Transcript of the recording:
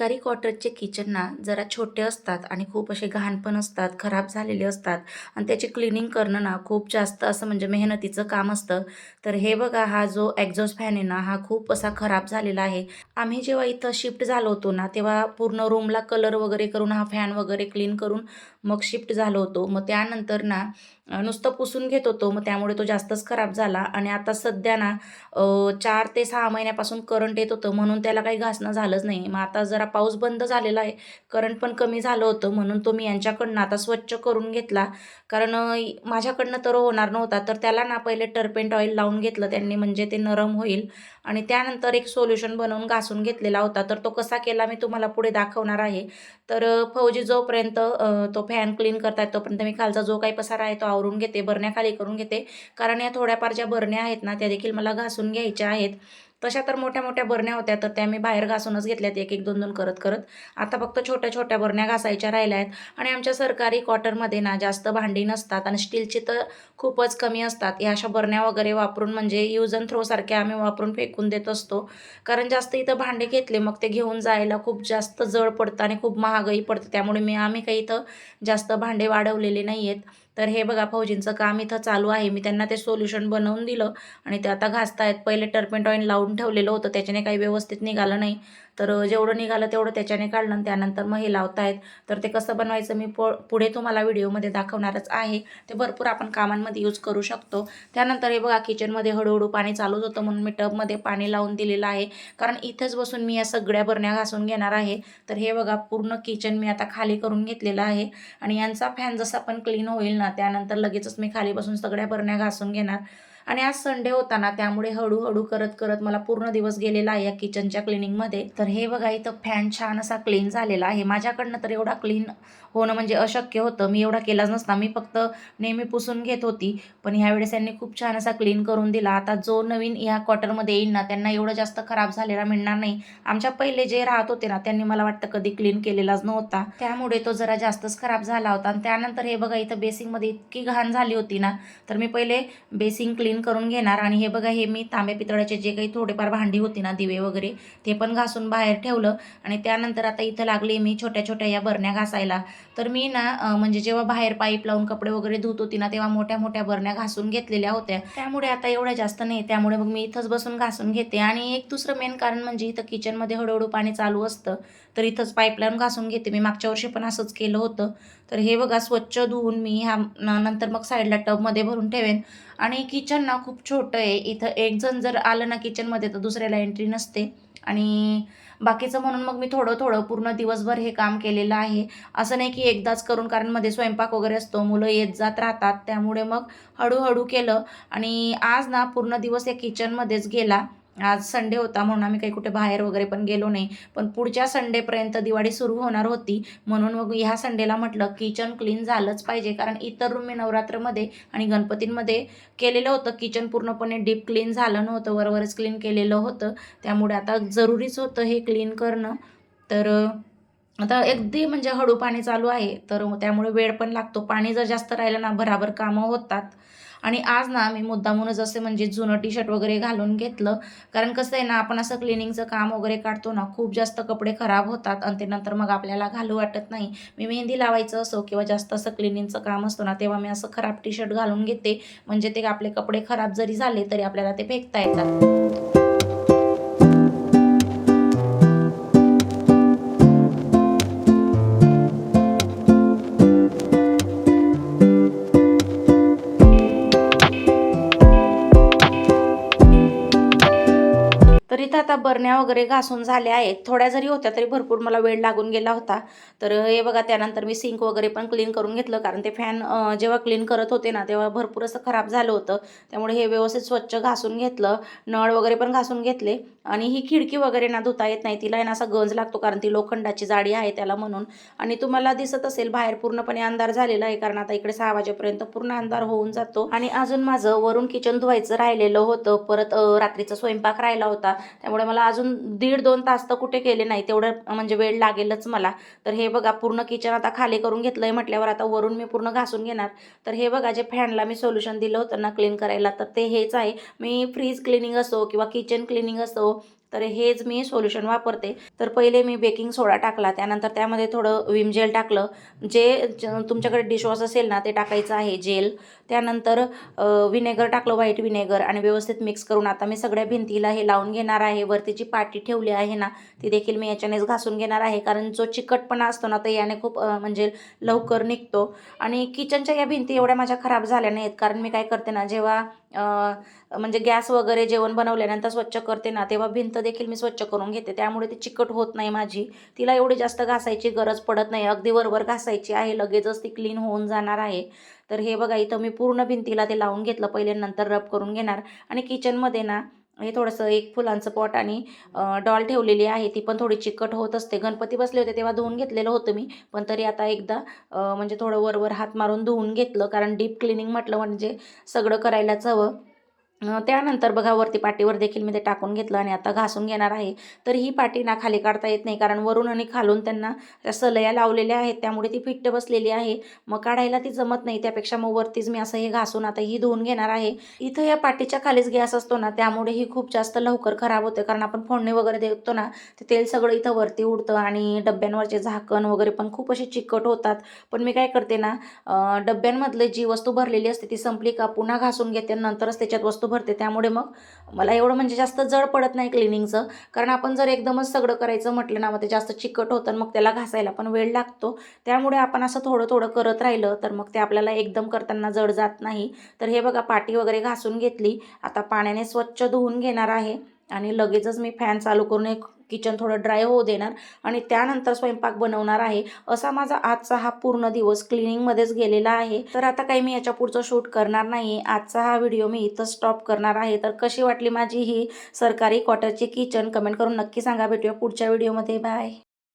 सरकारी क्वार्टरचे किचन ना जरा छोटे असतात आणि खूप असे घाण पण असतात खराब झालेले असतात. आणि त्याची क्लिनिंग करणं ना खूप जास्त असं म्हणजे मेहनतीचं काम असतं. तर हे बघा हा जो एक्झॉस्ट फॅन आहे ना हा खूप असा खराब झालेला आहे. आम्ही जेव्हा इथं शिफ्ट झालो होतो ना तेव्हा पूर्ण रूमला कलर वगैरे करून हा फॅन वगैरे क्लीन करून मग शिफ्ट झालो होतो. मग त्यानंतर ना नुसतं पुसून घेत होतो. मग त्यामुळे तो जास्तच खराब झाला. आणि आता सध्या ना चार ते सहा महिन्यापासून करंट येत होतं. म्हणून त्याला काही घासणं झालंच नाही. मग आता जरा पाऊस बंद झालेला आहे. करंट पण कमी झालं होतं. म्हणून तो मी यांच्याकडनं आता स्वच्छ करून घेतला. कारण माझ्याकडनं तर होणार नव्हता. तर त्याला ना पहिले टर्पेंट ऑइल लावून घेतलं. त्यांनी म्हणजे ते नरम होईल. आणि त्यानंतर एक सोल्युशन बनवून घासून घासून घेतलेला होता. तर तो कसा केला मी तुम्हाला पुढे दाखवणार आहे. तर फौजी जोपर्यंत तो फॅन क्लीन करतायत तोपर्यंत मी खालचा जो काही पसारा आहे तो आवरून घेते बरण्या खाली करून घेते. कारण या थोड्याफार ज्या बरण्या आहेत ना त्या देखील मला घासून घ्यायच्या आहेत. तशा तर मोठ्या मोठ्या बरण्या होत्या तर त्या मी बाहेर घासूनच घेतल्यात एक एक दोन दोन करत करत. आता फक्त छोट्या छोट्या बरण्या घासायच्या राहिल्या आहेत आणि आमच्या सरकारी क्वार्टरमध्ये ना जास्त भांडी नसतात आणि स्टीलची तर खूपच कमी असतात. या अशा बरण्या वगैरे वापरून म्हणजे यूज अँड थ्रोसारख्या आम्ही वापरून फेकून देत असतो. कारण जास्त इथं भांडे घेतले मग ते घेऊन जायला खूप जास्त जड पडतं आणि खूप महागही पडतं. त्यामुळे मी आम्ही काही इथं जास्त भांडे वाढवलेले नाही आहेत तर हे बघा फौजींचं काम इथं चालू आहे. मी त्यांना ते सोल्युशन बनवून दिलं आणि ते आता घासतायत. पहिले टर्पेंट ऑइल लावून ठेवलेलं होतं. त्याच्याने काही व्यवस्थित निघालं नाही. तर जेवढं निघालं तेवढं त्याच्याने काढलं आणि त्यानंतर मग हे लावतायत. तर ते कसं बनवायचं मी पुढे तुम्हाला व्हिडिओमध्ये दाखवणारच आहे. ते भरपूर आपण कामांमध्ये यूज करू शकतो. त्यानंतर हे बघा किचनमध्ये हळूहळू पाणी चालूच होतं म्हणून मी टबमध्ये पाणी लावून दिलेलं आहे. कारण इथंच बसून मी या सगळ्या बरण्या घासून घेणार आहे. तर हे बघा पूर्ण किचन मी आता खाली करून घेतलेलं आहे. आणि यांचा फॅन जसा पण क्लीन होईल ना त्यानंतर लगेचच मी खाली बसून सगळ्या बरण्या घासून घेणार. आणि आज संडे होता ना त्यामुळे हळूहळू करत करत मला पूर्ण दिवस गेलेला आहे या किचनच्या क्लिनिंगमध्ये तर हे बघा इथं फॅन छान असा क्लीन झालेला आहे. माझ्याकडनं तर एवढा क्लीन होणं म्हणजे अशक्य होतं. मी एवढा केलाच नसता. मी फक्त नेहमी पुसून घेत होती. पण ह्यावेळेस यांनी खूप छान असा क्लीन करून दिला. आता जो नवीन ह्या क्वार्टरमध्ये येईल ना त्यांना एवढं जास्त खराब झालेला मिळणार नाही. आमच्या पहिले जे राहत होते ना त्यांनी मला वाटतं कधी क्लीन केलेलाच नव्हता. त्यामुळे तो जरा जास्तच खराब झाला होता. आणि त्यानंतर हे बघा इथं बेसिंगमध्ये इतकी घाण झाली होती ना तर मी पहिले बेसिंग क्लीन करून घेणार. आणि हे बघा हे मी तांबे पितळाचे जे काही थोडेफार भांडी होती ना दिवे वगैरे ते पण घासून बाहेर ठेवलं. आणि त्यानंतर आता इथं लागले मी छोट्या छोट्या या बरण्या घासायला. तर मी ना म्हणजे जेव्हा बाहेर पाईप लावून कपडे वगैरे धुत होती ना तेव्हा मोठ्या मोठ्या बरण्या घासून घेतलेल्या होत्या. त्यामुळे आता एवढ्या जास्त नाही. त्यामुळे मग मी इथंच बसून घासून घेते. आणि एक दुसरं मेन कारण म्हणजे इथं किचनमध्ये हळूहळू पाणी चालू असतं. तर इथंच पाईपलाईन घासून घेते. मी मागच्या वर्षी पण असंच केलं होतं. तर हे बघा स्वच्छ धुवून मी ह्या नंतर मग साईडला टबमध्ये भरून ठेवेन. आणि किचन ना खूप छोटं आहे. इथं एक जण जर आलं ना किचनमध्ये तर दुसऱ्याला एंट्री नसते. आणि बाकीचं म्हणून मग मी थोडं थोडं पूर्ण दिवसभर हे काम केलेलं आहे. असं नाही की एकदाच करून कारण मध्ये स्वयंपाक वगैरे असतो मुलं येत जात राहतात. त्यामुळे मग हळूहळू केलं. आणि आज ना पूर्ण दिवस या किचनमध्येच गेला. आज संडे होता म्हणून आम्ही काही कुठे बाहेर वगैरे पण गेलो नाही. पण पुढच्या संडेपर्यंत दिवाळी सुरू होणार होती. म्हणून मग ह्या संडेला म्हटलं किचन क्लीन झालंच पाहिजे. कारण इतर रूम मी नवरात्रमध्ये आणि गणपतींमध्ये केलेलं होतं. किचन पूर्णपणे डीप क्लीन झालं नव्हतं. वरवरच क्लीन केलेलं होतं. त्यामुळे आता जरुरीच होतं हे क्लीन करणं. तर आता अगदी म्हणजे हळू पाणी चालू आहे. तर त्यामुळे वेळ पण लागतो. पाणी जर जास्त राहिलं ना भराभर कामं होतात. आणि आज ना मी मुद्दामूनच असे म्हणजे जुनं टी शर्ट वगैरे घालून घेतलं. कारण कसं आहे ना आपण असं क्लिनिंगचं काम वगैरे काढतो ना खूप जास्त कपडे खराब होतात आणि ते नंतर मग आपल्याला घालू वाटत नाही. मी मेहंदी लावायचं असो किंवा जास्त असं क्लिनिंगचं काम असतो ना तेव्हा मी असं खराब टी शर्ट घालून घेते. म्हणजे ते आपले कपडे खराब जरी झाले तरी आपल्याला ते फेकता येतात. आता बरण्या वगैरे घासून झाल्या आहेत. थोड्या जरी होत्या तरी भरपूर मला वेळ लागून गेला होता. तर हे बघा त्यानंतर मी सिंक वगैरे पण क्लीन करून घेतलं. कारण ते फॅन जेव्हा क्लीन करत होते ना तेव्हा भरपूर असं खराब झालं होतं. त्यामुळे हे व्यवस्थित स्वच्छ घासून घेतलं. नळ वगैरे पण घासून घेतले. आणि ही खिडकी वगैरे ना धुता येत नाही. तिला आहे ना असा गंज लागतो कारण ती लोखंडाची जाडी आहे त्याला म्हणून. आणि तुम्हाला दिसत असेल बाहेर पूर्णपणे अंधार झालेला आहे. कारण आता इकडे सहा वाजेपर्यंत पूर्ण अंधार होऊन जातो. आणि अजून माझं वरून किचन धुवायचं राहिलेलं होतं. परत रात्रीचा स्वयंपाक राहिला होता. त्यामुळे मला अजून दीड दोन तास तर कुठे केले नाही. तेवढं म्हणजे वेळ लागेलच मला. तर हे बघा पूर्ण किचन आता खाली करून घेतलंय म्हटल्यावर आता वरून मी पूर्ण घासून घेणार. तर हे बघा जे फॅनला मी सोल्युशन दिलं होतं ना क्लीन करायला तर ते हेच आहे. मी फ्रीज क्लिनिंग असो किंवा किचन क्लिनिंग असो तर हेच मी सोल्युशन वापरते. तर पहिले मी बेकिंग सोडा टाकला त्यानंतर त्यामध्ये थोडं विम जेल टाकलं. जे ज- तुमच्याकडे डिशवॉश असेल ना ते टाकायचं आहे जेल त्यानंतर विनेगर टाकलं व्हाईट विनेगर आणि व्यवस्थित मिक्स करून आता मी सगळ्या भिंतीला हे लावून घेणार आहे. वरती जी पाटी ठेवली आहे ना ती देखील मी याच्यानेच घासून घेणार आहे. कारण जो चिकटपणा असतो ना तर याने खूप म्हणजे लवकर निघतो. आणि किचनच्या या भिंती एवढ्या माझ्या खराब झाल्या नाहीत. कारण मी काय करते ना जेव्हा म्हणजे गॅस वगैरे जेवण बनवल्यानंतर स्वच्छ करते ना तेव्हा भिंत देखील मी स्वच्छ करून घेते. त्यामुळे ती चिकट होत नाही माझी. तिला एवढी जास्त घासायची गरज पडत नाही. अगदी वरवर घासायची आहे. लगेचच ती क्लीन होऊन जाणार आहे. तर हे बघा इथं मी पूर्ण भिंतीला ते लावून घेतलं. पहिले नंतर रब करून घेणार. आणि किचनमध्ये ना हे थोडंसं एक फुलांचं पॉट आणि डॉल ठेवलेली आहे. ती पण थोडी चिकट होत असते. गणपती बसले होते तेव्हा धुवून घेतलेलं होतं मी. पण तरी आता एकदा म्हणजे थोडं वरवर हात मारून धुवून घेतलं. कारण डीप क्लिनिंग म्हटलं म्हणजे सगळं करायलाच हवं. त्यानंतर बघा वरती पाटीवर देखील मी ते टाकून घेतलं आणि आता घासून घेणार आहे. तर ही पाटी ना खाली काढता येत नाही कारण वरून आणि खालून त्यांना त्या सलया लावलेल्या आहेत. त्यामुळे ती फिट्ट बसलेली आहे. मग काढायला ती जमत नाही. त्यापेक्षा मग वरतीच मी असं हे घासून आता ही धुवून घेणार आहे. इथं या पाटीच्या खालीच गॅस असतो ना त्यामुळे ही खूप जास्त लवकर खराब होते. कारण आपण फोडणी वगैरे देतो ना ते तेल सगळं इथं वरती उडतं आणि डब्यांवरचे झाकण वगैरे पण खूप असे चिकट होतात. पण मी काय करते ना डब्यांमधले जी वस्तू भरलेली असते ती संपली का पुन्हा घासून घेते. नंतरच त्याच्यात वस्तू भरते. त्यामुळे मग मला एवढं म्हणजे जास्त जड पडत नाही क्लिनिंगचं. कारण आपण जर एकदमच सगळं करायचं म्हटलं ना मग ते जास्त चिकट होतं मग त्याला घासायला पण वेळ लागतो. त्यामुळे आपण असं थोडं थोडं करत राहिलं तर मग ते आपल्याला एकदम करताना जड जात नाही. तर हे बघा पाटी वगैरे घासून घेतली. आता पाण्याने स्वच्छ धुवून घेणार आहे. आणि लगेचच मी फॅन चालू करून एक किचन थोडं ड्राय होऊ देणार आणि त्यानंतर स्वयंपाक बनवणार आहे. असा माझा आजचा हा पूर्ण दिवस क्लिनिंगमध्येच गेलेला आहे. तर आता काही मी याच्या पुढचं शूट करणार नाही आजचा हा व्हिडिओ मी इथं स्टॉप करणार आहे. तर कशी वाटली माझी ही सरकारी क्वार्टरची किचन कमेंट करून नक्की सांगा. भेटूया पुढच्या व्हिडिओमध्ये बाय